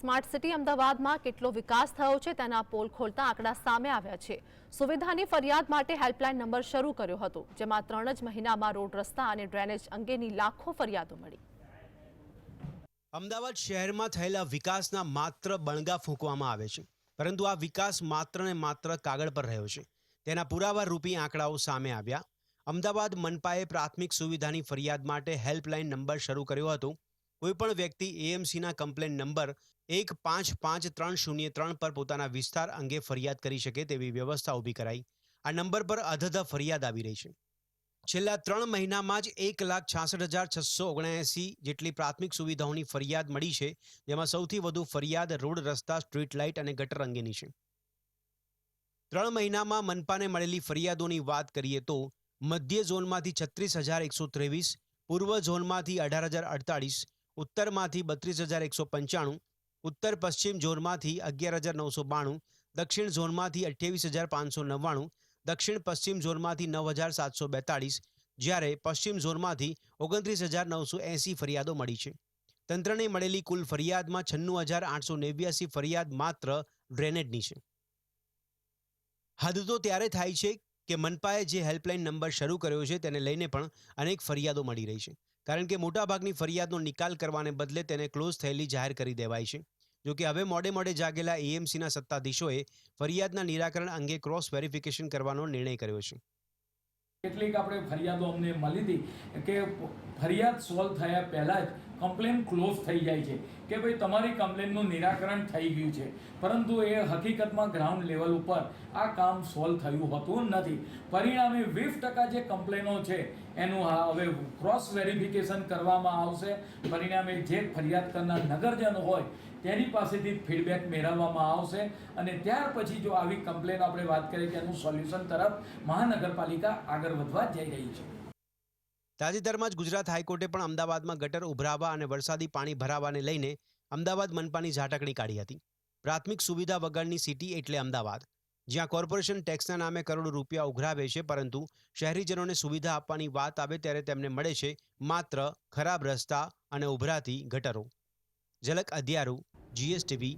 Smart city અમદાવાદમાં કેટલો વિકાસ થયો છે તેના પોલ ખોલતા આંકડા સામે આવ્યા છે. સુવિધાની ફરિયાદ માટે હેલ્પલાઇન નંબર શરૂ કર્યો હતો, જેમાં ત્રણ જ મહિનામાં રોડ રસ્તા અને ડ્રેનેજ અંગેની લાખો ફરિયાદો મળી. અમદાવાદ શહેરમાં થયેલા વિકાસના માત્ર બણગા ફૂંકવામાં આવે છે, પરંતુ આ વિકાસ માત્ર ને માત્ર કાગળ પર રહ્યો છે. તેના પુરાવા રૂપી આંકડાઓ સામે આવ્યા. અમદાવાદ મનપાએ પ્રાથમિક સુવિધાની ફરિયાદ માટે હેલ્પલાઇન નંબર શરૂ કર્યો હતો કોઈપણ વ્યક્તિ એએમસીના કમ્પ્લેન નંબર એક પાંચ પાંચ ત્રણ શૂન્ય ત્રણ પર પોતાના વિસ્તાર અંગે ફરિયાદ કરી શકે તેવી વ્યવસ્થા ઊભી કરાઈ. આ નંબર પર અધધ ફરિયાદ આવી રહી છે. છેલ્લા ત્રણ મહિનામાં જ એક લાખ છાસઠ હજાર છસો ઓગણએંસી જેટલી પ્રાથમિક સુવિધાઓની ફરિયાદ મળી છે, જેમાં સૌથી વધુ ફરિયાદ રોડ રસ્તા સ્ટ્રીટ લાઇટ અને ગટર અંગેની છે. ત્રણ મહિનામાં મનપાને મળેલી ફરિયાદોની વાત કરીએ તો, મધ્ય ઝોનમાંથી છત્રીસ હજાર એકસો ત્રેવીસ, પૂર્વ ઝોનમાંથી અઢાર હજાર અડતાળીસ ઉત્તરમાંથી બત્રીસ હજાર એકસો પંચાણું ઉત્તર પશ્ચિમ ઝોનમાંથી અગિયાર હજાર નવસો બાણું, દક્ષિણ ઝોનમાંથી અઠ્યાવીસ હજાર પાંચસો નવ્વાણું દક્ષિણ પશ્ચિમ ઝોનમાંથી નવ હજાર સાતસો બેતાળીસ, જ્યારે પશ્ચિમ ઝોનમાંથી ઓગણત્રીસ હજાર નવસો એંસી ફરિયાદો મળી છે. તંત્રને મળેલી કુલ ફરિયાદમાં છન્નું હજાર આઠસો નેવ્યાસી ફરિયાદ માત્ર ડ્રેનેજની છે. હદ તો ત્યારે થાય છે કે મનપાએ જે હેલ્પલાઇન નંબર શરૂ કર્યો છે તેને લઈને પણ અનેક ફરિયાદો મળી રહી છે. કારણ કે મોટાભાગની ફરિયાદનો નિકાલ કરવાને બદલે તેને ક્લોઝ થયેલી જાહેર કરી દેવાઈ છે. જો કે હવે મોડે મોડે જાગેલા એએમસીના સત્તાધીશોએ ફરિયાદના નિરાકરણ અંગે ક્રોસ વેરિફિકેશન કરવાનો નિર્ણય કર્યો છે. કેટલીક આપણે ફરિયાદો અમને મળી હતી કે ફરિયાદ સોલ્વ થયા પહેલાં જ કમ્પ્લેન ક્લોઝ થઈ જાય છે કે ભાઈ તમારી કમ્પ્લેનનું નિરાકરણ થઈ ગયું છે. પરંતુ એ હકીકતમાં ગ્રાઉન્ડ લેવલ ઉપર આ કામ સોલ્વ થયું હોતું નથી. પરિણામે વીસ ટકા જે કમ્પ્લેનો છે, એનું હવે ક્રોસ વેરિફિકેશન કરવામાં આવશે. પરિણામે જે ફરિયાદ કરનાર નગરજનો હોય, તેની પાસેથી ફીડબેક મેળવવામાં આવશે. અને ત્યાર પછી જો આવી કમ્પ્લેન આપણે વાત કરીએ કે એનું સોલ્યુશન તરફ મહાનગરપાલિકા આગળ વધવા જઈ રહી છે. તાજેતરમાં જ ગુજરાત હાઈકોર્ટે પણ અમદાવાદમાં ગટર ઉભરાવા અને વરસાદી પાણી ભરાવાને લઈને અમદાવાદ મનપાની ઝાટકણી કાઢી હતી. પ્રાથમિક સુવિધા વગરની સિટી એટલે અમદાવાદ, જ્યાં કોર્પોરેશન ટેક્સના નામે કરોડો રૂપિયા ઉઘરાવે છે, પરંતુ શહેરીજનોને સુવિધા આપવાની વાત આવે ત્યારે તેમને મળે છે માત્ર ખરાબ રસ્તા અને ઉભરાતી ગટરો. ઝલક અધિયારું, જીએસટીવી